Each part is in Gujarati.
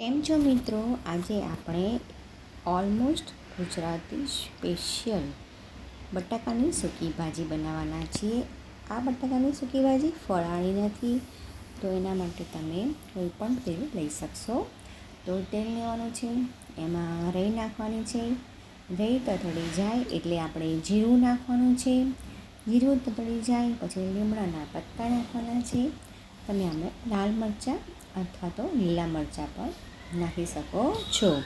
કેમ છો મિત્રો, આજે આપણે ઓલમોસ્ટ ગુજરાતી સ્પેશિયલ બટાકાની સૂકી ભાજી બનાવવાના છીએ. આ બટાકાની સૂકી ભાજી ફરાળી નથી, તો એના માટે તમે કોઈ પણ તેલ લઈ શકશો. તો તેલ લેવાનું છે, એમાં રહી નાખવાની છે. રહી તતડી જાય એટલે આપણે જીરું નાખવાનું છે. જીરું તતડી જાય, પછી લીમડાના પત્તા નાખવાના છે. તમે આમાં લાલ મરચાં અથવા તો લીલા મરચાં પણ નાખી શકો છો.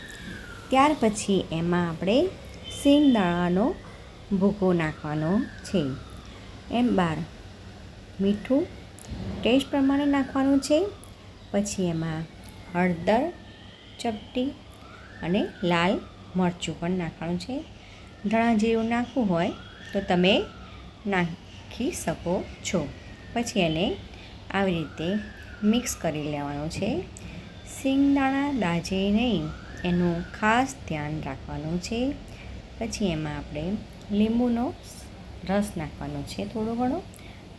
ત્યાર પછી એમાં આપણે સિંગદાણાનો ભૂકો નાખવાનો છે. એમ બાર મીઠું ટેસ્ટ પ્રમાણે નાખવાનું છે. પછી એમાં હળદર, ચપટી અને લાલ મરચું પણ નાખવાનું છે. ધાણા જીરું નાખવું હોય તો તમે નાખી શકો છો. પછી એને આવી રીતે મિક્સ કરી લેવાનું છે. સિંગદાણા દાજે નહીં, એનું ખાસ ધ્યાન રાખવાનું છે. પછી એમાં આપણે લીંબુનો રસ નાખવાનો છે થોડો ઘણો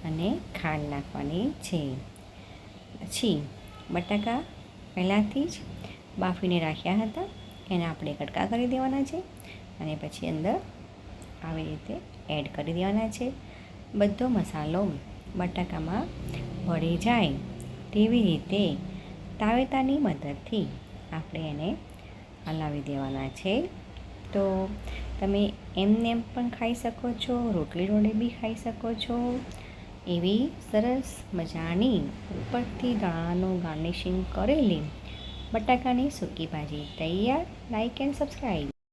અને ખાંડ નાખવાની છે. પછી બટાકા પહેલાંથી જ બાફીને રાખ્યા હતા, એને આપણે કટકા કરી દેવાના છે અને પછી અંદર આવી રીતે એડ કરી દેવાના છે. બધો મસાલો બટાકામાં ભળી જાય તેવી રીતે તાવેતાની મદદથી આપણે એને હલાવી દેવાના છે. તો તમે એમને એમ પણ ખાઈ શકો છો, રોટલી રોડે બી ખાઈ શકો છો. એવી સરસ મજાની ઉપરથી દાણાનું ગાર્નિશિંગ કરેલી બટાકાની સૂકી ભાજી તૈયાર. Like and subscribe